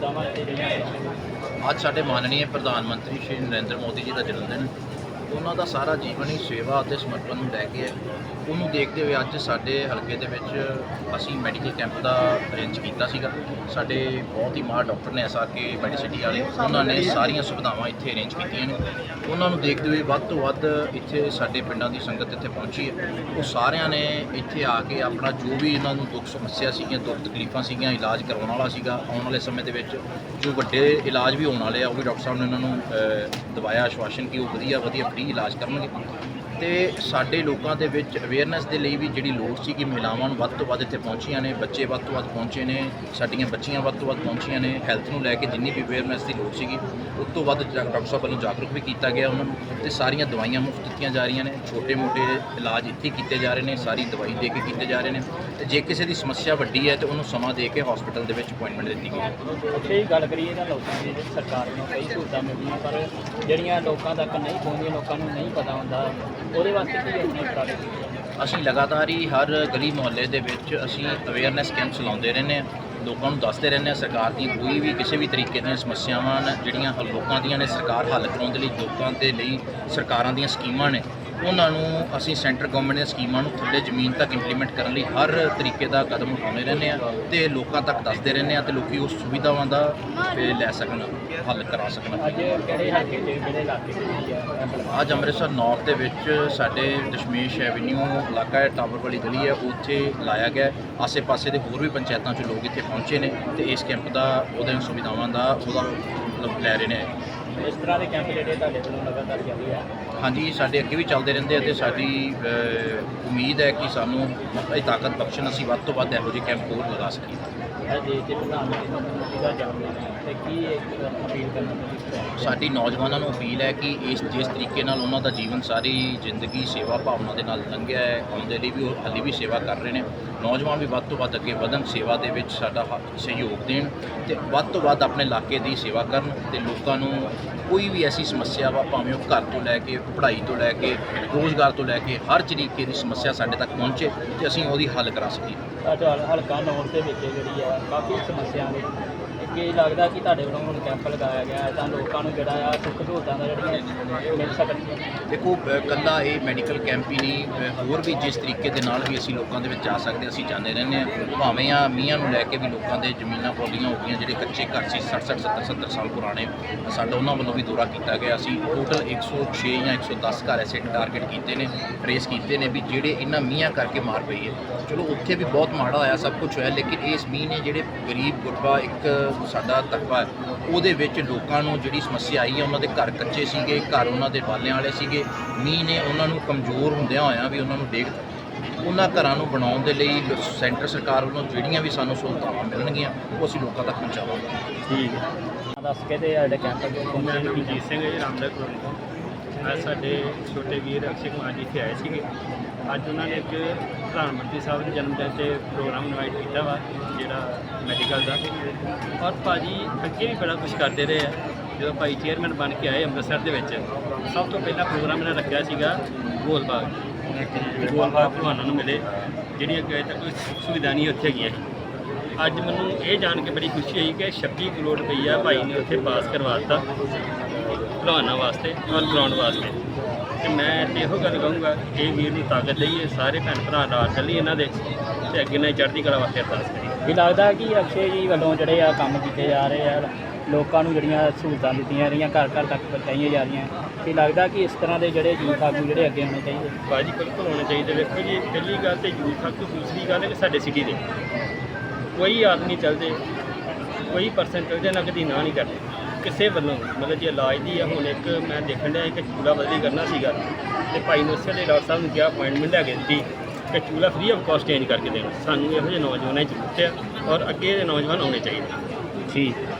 ਸ਼ਬਦਾਂ ਨਾਲ ਅੱਜ ਸਾਡੇ ਮਾਨਣੀਏ ਪ੍ਰਧਾਨ ਮੰਤਰੀ ਸ਼੍ਰੀ ਨਰਿੰਦਰ ਮੋਦੀ ਜੀ ਦਾ ਜਨਮ ਦਿਨ। ਉਹਨਾਂ ਦਾ ਸਾਰਾ ਜੀਵਨ ਹੀ ਸੇਵਾ ਅਤੇ ਸਮਰਪਣ ਨੂੰ ਲੈ ਕੇ ਹੈ ਉਹਨੂੰ ਦੇਖਦੇ ਹੋਏ ਅੱਜ ਸਾਡੇ ਹਲਕੇ ਦੇ ਵਿੱਚ ਅਸੀਂ ਮੈਡੀਕਲ ਕੈਂਪ ਦਾ ਅਰੇਂਜ ਕੀਤਾ ਸੀਗਾ। ਸਾਡੇ ਬਹੁਤ ਹੀ ਮਾਹਰ ਡਾਕਟਰ ਨੇ ਐਸਆਰਕੇ ਮੈਡੀਸਿਟੀ ਵਾਲੇ, ਉਹਨਾਂ ਨੇ ਸਾਰੀਆਂ ਸੁਵਿਧਾਵਾਂ ਇੱਥੇ ਅਰੇਂਜ ਕੀਤੀਆਂ ਨੇ। ਉਹਨਾਂ ਨੂੰ ਦੇਖਦੇ ਹੋਏ ਵੱਧ ਤੋਂ ਵੱਧ ਇੱਥੇ ਸਾਡੇ ਪਿੰਡਾਂ ਦੀ ਸੰਗਤ ਇੱਥੇ ਪਹੁੰਚੀ ਹੈ। ਉਹ ਸਾਰਿਆਂ ਨੇ ਇੱਥੇ ਆ ਕੇ ਆਪਣਾ ਜੋ ਵੀ ਇਹਨਾਂ ਨੂੰ ਦੁੱਖ ਸਮੱਸਿਆ ਸੀਗੀਆਂ, ਦੁੱਖ ਤਕਲੀਫਾਂ ਸੀਗੀਆਂ, ਇਲਾਜ ਕਰਵਾਉਣ ਵਾਲਾ ਸੀਗਾ ਆਉਣ ਵਾਲੇ ਸਮੇਂ ਦੇ ਵਿੱਚ। ਜੋ ਵੱਡੇ ਇਲਾਜ ਵੀ ਹੋਣ ਵਾਲੇ ਆ, ਉਹ ਵੀ ਡਾਕਟਰ ਸਾਹਿਬ ਨੇ ਉਹਨਾਂ ਨੂੰ ਦਵਾਇਆ, ਆਸ਼ਵਾਸਨ ਕਿ ਉਹ ਵਧੀਆ ਵਧੀਆ ਫ੍ਰੀ ਇਲਾਜ ਕਰਨਗੇ ਤੇ ਸਾਡੇ ਲੋਕਾਂ ਦੇ ਵਿੱਚ ਅਵੇਅਰਨੈਸ ਦੇ ਲਈ ਵੀ ਜਿਹੜੀ ਲੋੜ ਸੀ ਕਿ ਮਹਿਲਾਵਾਂ ਨੂੰ ਵੱਧ ਤੋਂ ਵੱਧ ਇੱਥੇ ਪਹੁੰਚੀਆਂ ਨੇ, ਬੱਚੇ ਵੱਧ ਤੋਂ ਵੱਧ ਪਹੁੰਚੇ ਨੇ, ਸਾਡੀਆਂ ਬੱਚੀਆਂ ਵੱਧ ਤੋਂ ਵੱਧ ਪਹੁੰਚੀਆਂ ਨੇ ਹੈਲਥ ਨੂੰ ਲੈ ਕੇ ਜਿੰਨੀ ਵੀ ਅਵੇਅਰਨੈਸ ਦੀ ਲੋੜ ਸੀਗੀ, ਉਸ ਤੋਂ ਵੱਧ ਜਾ- ਡਾਕਟਰ ਸਾਹਿਬ ਵੱਲੋਂ ਜਾਗਰੂਕ ਵੀ ਕੀਤਾ ਗਿਆ ਉਹਨਾਂ ਨੂੰ ਤੇ ਸਾਰੀਆਂ ਦਵਾਈਆਂ ਮੁਫਤ ਦਿੱਤੀਆਂ ਜਾ ਰਹੀਆਂ ਨੇ, ਛੋਟੇ-ਮੋਟੇ ਇਲਾਜ ਇੱਥੇ ਕੀਤੇ ਜਾ ਰਹੇ ਨੇ, ਸਾਰੀ ਦਵਾਈ ਦੇ ਕੇ ਕੀਤੇ ਜਾ ਰਹੇ ਨੇ ਤੇ ਜੇ ਕਿਸੇ ਦੀ ਸਮੱਸਿਆ ਵੱਡੀ ਹੈ ਤੇ ਉਹਨੂੰ ਸਮਾਂ ਦੇ ਕੇ ਹਸਪੀਟਲ ਦੇ ਵਿੱਚ ਅਪਾਇੰਟਮੈਂਟ ਦਿੱਤੀ ਗਈ ਹੈ। ਉੱਥੇ ਹੀ ਗੱਲ ਕਰੀਏ ਤਾਂ ਲੋਕਾਂ ਦੀ ਸਰਕਾਰ ਨੂੰ ਕਈ ਸਹੂਲਤਾਂ ਮਿਲਦੀਆਂ, ਪਰ ਜਿਹੜੀਆਂ ਲੋਕਾਂ ਤੱਕ ਨਹੀਂ ਪਹੁੰਚਦੀਆਂ, ਲੋਕਾਂ ਨੂੰ ਨਹੀਂ ਪਤਾ ਹੁੰਦਾ ਉਹਦੇ ਵਾਸਤੇ ਕੀ ਆਪਣੇ ਅਸੀਂ ਲਗਾਤਾਰ ਹੀ ਹਰ ਗਲੀ ਮੁਹੱਲੇ ਦੇ ਵਿੱਚ ਅਸੀਂ ਅਵੇਅਰਨੈਸ ਕੈਂਪਸ ਲਾਉਂਦੇ ਰਹਿੰਦੇ ਹਾਂ, ਲੋਕਾਂ ਨੂੰ ਦੱਸਦੇ ਰਹਿੰਦੇ ਹਾਂ, ਸਰਕਾਰ ਦੀ ਕੋਈ ਵੀ ਕਿਸੇ ਵੀ ਤਰੀਕੇ ਦੀਆਂ ਸਮੱਸਿਆਵਾਂ ਨੇ ਜਿਹੜੀਆਂ ਲੋਕਾਂ ਦੀਆਂ ਨੇ, ਸਰਕਾਰ ਹੱਲ ਕਰਾਉਣ ਦੇ ਲਈ, ਲੋਕਾਂ ਦੇ ਲਈ, ਸਰਕਾਰਾਂ ਦੀਆਂ ਸਕੀਮਾਂ ਨੇ ਉਹਨਾਂ ਨੂੰ ਅਸੀਂ ਸੈਂਟਰ ਗਵਰਨਮੈਂਟ ਦੀਆਂ ਸਕੀਮਾਂ ਨੂੰ ਥੱਲੇ ਜ਼ਮੀਨ ਤੱਕ ਇੰਪਲੀਮੈਂਟ ਕਰਨ ਲਈ ਹਰ ਤਰੀਕੇ ਦਾ ਕਦਮ ਉਠਾਉਂਦੇ ਰਹਿੰਦੇ ਆ ਤੇ ਲੋਕਾਂ ਤੱਕ ਦੱਸਦੇ ਰਹਿੰਦੇ ਆ ਤੇ ਲੋਕੀ ਉਸ ਸੁਵਿਧਾਵਾਂ ਦਾ ਤੇ ਲੈ ਸਕਣ, ਹੱਲ ਕਰਾ ਸਕਣ। ਅੱਜ ਕਿਹੜੇ ਹਲਕੇ 'ਚ ਕਿਹੜੇ ਇਲਾਕੇ 'ਚ ਅੱਜ ਅੰਮ੍ਰਿਤਸਰ ਨੌਰਥ ਦੇ ਵਿੱਚ ਸਾਡੇ ਦਸ਼ਮੇਸ਼ ਐਵਨਿਊ ਇਲਾਕਾ ਹੈ ਟਾਵਰ ਵਾਲੀ ਗਲੀ ਹੈ, ਉੱਥੇ ਲਾਇਆ ਗਿਆ ਆਸੇ-ਪਾਸੇ ਦੇ ਹੋਰ ਵੀ ਪੰਚਾਇਤਾਂ 'ਚ ਲੋਕ ਇੱਥੇ ਪਹੁੰਚੇ ਨੇ ਤੇ ਇਸ ਕੈਂਪ ਦਾ ਉਹਦੇ ਸੁਵਿਧਾਵਾਂ ਦਾ ਉਹਦਾ ਮਤਲਬ ਲੈ ਰਹੇ ਨੇ। ਇਸ ਤਰ੍ਹਾਂ ਦੇ ਕੈਂਪ ਜਿਹੜੇ ਤੁਹਾਡੇ ਵੱਲੋਂ ਲਗਾਤਾਰ ਜਾਰੀ ਆ। ਹਾਂਜੀ ਸਾਡੇ ਅੱਗੇ ਵੀ ਚੱਲਦੇ ਰਹਿੰਦੇ ਆ ਤੇ ਸਾਡੀ ਅਹ, ਉਮੀਦ ਹੈ ਕਿ ਸਾਨੂੰ ਇਹ ਤਾਕਤ ਬਖਸ਼ਣ ਅਸੀਂ ਵੱਧ ਤੋਂ ਵੱਧ ਇਹੋ ਜਿਹੇ ਕੈਂਪ ਹੋਰ ਲਗਾ ਸਕੀਏ। ਇਹ ਦੇਸ਼ ਦੇ ਪ੍ਰਧਾਨ ਮੰਤਰੀ ਨਰਿੰਦਰ ਮੋਦੀ ਦਾ ਜਨਮ ਦਿਨ ਹੈ ਤੇ ਕੀ ਇੱਕ ਅਪੀਲ ਕਰਨਾ ਤੁਸੀਂ ਸਾਡੀ ਨੌਜਵਾਨਾਂ ਨੂੰ ਅਪੀਲ ਹੈ ਕਿ ਇਸ ਜਿਸ ਤਰੀਕੇ ਨਾਲ ਉਹਨਾਂ ਦਾ ਜੀਵਨ ਸਾਰੀ ਜ਼ਿੰਦਗੀ ਸੇਵਾ ਭਾਵਨਾ ਦੇ ਨਾਲ ਲੰਘਿਆ ਹੈ ਆਉਂਦੇ ਲਈ ਵੀ ਉਹ ਹਾਲੇ ਵੀ ਸੇਵਾ ਕਰ ਰਹੇ ਨੇ। ਨੌਜਵਾਨ ਵੀ ਵੱਧ ਤੋਂ ਵੱਧ ਅੱਗੇ ਵਧਣ ਸੇਵਾ ਦੇ ਵਿੱਚ ਸਾਡਾ ਸਹਿਯੋਗ ਦੇਣ ਤੇ ਵੱਧ ਤੋਂ ਵੱਧ ਆਪਣੇ ਇਲਾਕੇ ਦੀ ਸੇਵਾ ਕਰਨ ਤੇ ਲੋਕਾਂ ਨੂੰ ਕੋਈ ਵੀ ਐਸੀ ਸਮੱਸਿਆ ਵਾ ਭਾਵੇਂ ਉਹ ਘਰ ਤੋਂ ਲੈ ਕੇ ਪੜ੍ਹਾਈ ਤੋਂ ਲੈ ਕੇ ਰੋਜ਼ਗਾਰ ਤੋਂ ਲੈ ਕੇ ਹਰ ਤਰੀਕੇ ਦੀ ਸਮੱਸਿਆ ਸਾਡੇ ਤੱਕ ਪਹੁੰਚੇ ਤੇ ਅਸੀਂ ਉਹਦੀ ਹੱਲ ਕਰਾ ਸਕੀਏ। ਹਲ- ਹਲਕਾ ਨੌਰ ਦੇ ਵਿੱਚ ਜਿਹੜੀ ਆ ਕਾਫੀ ਸਮੱਸਿਆ ਨੇ। ਕੀ ਲੱਗਦਾ ਕਿ ਤੁਹਾਡੇ ਵੱਲੋਂ ਹੁਣ ਕੈਂਪ ਲਗਾਇਆ ਗਿਆ ਹੈ ਤਾਂ ਲੋਕਾਂ ਨੂੰ ਜਿਹੜਾ ਆ ਸੁੱਖ ਸਹੂਲਤਾਂ ਦਾ ਜਿਹੜੀਆਂ ਮਿਲ ਸਕਣਗੀਆਂ ਦੇਖੋ ਅ, ਕੱਲਾ ਇਹ ਮੈਡੀਕਲ ਕੈਂਪ ਹੀ ਨਹੀਂ ਹੋਰ ਵੀ ਜਿਸ ਤਰੀਕੇ ਦੇ ਨਾਲ ਵੀ ਅਸੀਂ ਲੋਕਾਂ ਦੇ ਵਿੱਚ ਜਾ ਸਕਦੇ ਅਸੀਂ ਜਾਂਦੇ ਰਹਿੰਦੇ ਹਾਂ। ਭਾਵੇਂ ਆ ਮੀਆਂ ਨੂੰ ਲੈ ਕੇ ਵੀ ਲੋਕਾਂ ਦੇ ਜ਼ਮੀਨਾਂ ਪੌਲੀਆਂ ਹੋ ਗਈਆਂ ਜਿਹੜੇ ਕੱਚੇ ਘਰ ਸੀ 60 60 70 70 ਸਾਲ ਪੁਰਾਣੇ ਸਾਡਾ ਉਹਨਾਂ ਵੱਲੋਂ ਵੀ ਦੌਰਾ ਕੀਤਾ ਗਿਆ। ਅਸੀਂ ਟੋਟਲ 106 ਜਾਂ 110 ਘਰ ਐਸੇ ਟਾਰਗੇਟ ਕੀਤੇ ਨੇ ਟਰੇਸ ਕੀਤੇ ਨੇ ਵੀ ਜਿਹੜੇ ਇਹਨਾਂ ਮੀਆਂ ਕਰਕੇ ਮਾਰ ਪਈ ਹੈ। ਚਲੋ ਉੱਥੇ ਵੀ ਬਹੁਤ ਮਾੜਾ ਹੋਇਆ ਸਭ ਕੁਝ ਹੋਇਆ ਲੇਕਿਨ ਇਸ ਮੀਂਹ ਨੇ ਜਿਹੜੇ ਗਰੀਬ ਗੁਰਬਾ ਇੱਕ ਸਾਡਾ ਤਕਵਾ ਹੈ। ਉਹਦੇ ਵਿੱਚ ਲੋਕਾਂ ਨੂੰ ਜਿਹੜੀ ਸਮੱਸਿਆ ਆਈ ਹੈ ਉਹਨਾਂ ਦੇ ਘਰ ਕੱਚੇ ਸੀਗੇ ਘਰ ਉਹਨਾਂ ਦੇ ਬਾਲਿਆਂ ਵਾਲੇ ਸੀਗੇ ਮੀਂਹ ਨੇ ਉਹਨਾਂ ਨੂੰ ਕਮਜ਼ੋਰ ਹੁੰਦਿਆਂ ਹੋਇਆਂ ਵੀ ਉਹਨਾਂ ਨੂੰ ਡੇਗ ਉਹਨਾਂ ਘਰਾਂ ਨੂੰ ਬਣਾਉਣ ਦੇ ਲਈ ਸੈਂਟਰ ਸਰਕਾਰ ਵੱਲੋਂ ਜਿਹੜੀਆਂ ਵੀ ਸਾਨੂੰ ਸਹੂਲਤਾਵਾਂ ਮਿਲਣਗੀਆਂ ਉਹ ਅਸੀਂ ਲੋਕਾਂ ਤੱਕ ਪਹੁੰਚਾਵਾਂਗੇ। ਠੀਕ ਹੈ। ਦੱਸ ਕੇ ਤੇ ਸਾਡੇ ਕੈਂਪ ਅੱਗੇ ਮੈਂ ਪਹੁੰਚੇ ਕੀ ਰਣਜੀਤ ਸਿੰਘ ਜੀ ਰਾਮਦਾਸ ਅੱਜ ਸਾਡੇ ਛੋਟੇ ਵੀਰ ਅਕਸ਼ੇ ਕੁਮਾਰ ਜੀ ਇੱਥੇ ਆਏ ਸੀਗੇ। ਅੱਜ ਉਹਨਾਂ ਨੇ ਇੱਕ ਪ੍ਰਧਾਨ ਮੰਤਰੀ ਸਾਹਿਬ ਦੇ ਜਨਮ ਦਿਨ ਤੇ ਪ੍ਰੋਗਰਾਮ ਇਨਵਾਈਟ ਕੀਤਾ ਵਾ, ਜਿਹੜਾ ਮੈਡੀਕਲ ਦਾ। ਔਰ ਭਾਜੀ ਅੱਗੇ ਵੀ ਬੜਾ ਕੁਝ ਕਰਦੇ ਰਹੇ ਆ। ਜਦੋਂ ਭਾਈ ਚੇਅਰਮੈਨ ਬਣ ਕੇ ਆਏ ਅੰਮ੍ਰਿਤਸਰ ਦੇ ਵਿੱਚ, ਸਭ ਤੋਂ ਪਹਿਲਾ ਪ੍ਰੋਗਰਾਮ ਇਹਨਾਂ ਰੱਖਿਆ ਸੀਗਾ ਗੋਲਬਾਗ ਗੋਲਬਾਗ ਭਲਵਾਨਾਂ ਨੂੰ ਮਿਲੇ ਜਿਹੜੀਆਂ ਕਿ ਤੱਕ ਸੁਵਿਧਾ ਨਹੀਂ ਉੱਥੇ ਹੈਗੀਆਂ ਅੱਜ ਮੈਨੂੰ ਇਹ ਜਾਣ ਕੇ ਬੜੀ ਖੁਸ਼ੀ ਹੋਈ ਕਿ 26 ਕਰੋੜ ਰੁਪਈਆ ਭਾਈ ਨੇ ਉੱਥੇ ਪਾਸ ਕਰਵਾ ਦਿੱਤਾ। ਭਲਵਾਨਾਂ ਵਾਸਤੇ ਔਰ ਗਰਾਊਂਡ ਵਾਸਤੇ। ਤੇ ਮੈਂ ਤੇ ਇਹੋ ਗੱਲ ਕਹੂੰਗਾ ਕਿ ਇਹ ਵੀਰ ਨੂੰ ਤਾਕਤ ਦਈਏ ਸਾਰੇ ਭੈਣ ਭਰਾ ਨਾਲ ਚੱਲੀ ਇਹਨਾਂ ਦੇ ਤੇ ਅੱਗੇ ਨਾਲ ਚੜ੍ਹਦੀ ਕਲਾ ਵਾਸਤੇ ਅਰਦਾਸ ਕਰੀਏ। ਇਹ ਲੱਗਦਾ ਕਿ ਅਕਸ਼ੇ ਜੀ ਵੱਲੋਂ ਜਿਹੜੇ ਆ ਕੰਮ ਕੀਤੇ ਜਾ ਰਹੇ ਆ ਲੋਕਾਂ ਨੂੰ ਜਿਹੜੀਆਂ ਸਹੂਲਤਾਂ ਦਿੱਤੀਆਂ ਰਹੀਆਂ ਘਰ ਘਰ ਤੱਕ ਪਹੁੰਚਾਈਆਂ ਜਾ ਰਹੀਆਂ। ਇਹ ਲੱਗਦਾ ਕਿ ਇਸ ਤਰ੍ਹਾਂ ਦੇ ਜਿਹੜੇ ਯੂਥ ਆਗੂ ਜਿਹੜੇ ਅੱਗੇ ਆਉਣੇ ਚਾਹੀਦੇ ਬਾਜੀ ਬਿਲਕੁਲ ਹੋਣੇ ਚਾਹੀਦੇ। ਵੇਖੋ ਜੀ ਪਹਿਲੀ ਗੱਲ ਤੇ ਯੂਥ ਹੱਕ ਦੂਸਰੀ ਗੱਲ ਹੈ ਕਿ ਸਾਡੇ ਸਿਟੀ ਦੇ। ਕੋਈ ਆਦਮੀ ਚੱਲ ਜੇ ਕੋਈ ਪਰਸਨ ਚੱਲ ਜੇ ਨਗਦੀ ਨਾ ਨਹੀਂ ਕਰਦੇ। ਕਿਸੇ ਵੱਲੋਂ, ਮਤਲਬ ਜੇ ਇਲਾਜ ਦੀ ਆ, ਹੁਣ ਇੱਕ ਮੈਂ ਦੇਖਣ ਡਿਆ ਇੱਕ ਚੂਲਾ ਬਦਲੀ ਕਰਨਾ ਸੀਗਾ ਤੇ ਭਾਈ ਨੂੰ ਉਸੇ ਦੇ ਡਾਕਟਰ ਸਾਹਿਬ ਨੂੰ ਕਿਹਾ ਅਪਾਇੰਟਮੈਂਟ ਲੈ ਕੇ ਦਿੱਤੀ ਕਿ ਚੂਲਾ ਫ੍ਰੀ ਆਫ ਕਾਸਟ ਚੇਂਜ ਕਰਕੇ ਦੇਣਾ। ਸਾਨੂੰ ਇਹੋ ਜਿਹੇ ਨੌਜਵਾਨਾਂ ਦੀ ਜ਼ਰੂਰਤ ਹੈ ਔਰ ਅੱਗੇ ਦੇ ਨੌਜਵਾਨ ਆਉਣੇ ਚਾਹੀਦੇ। ਠੀਕ।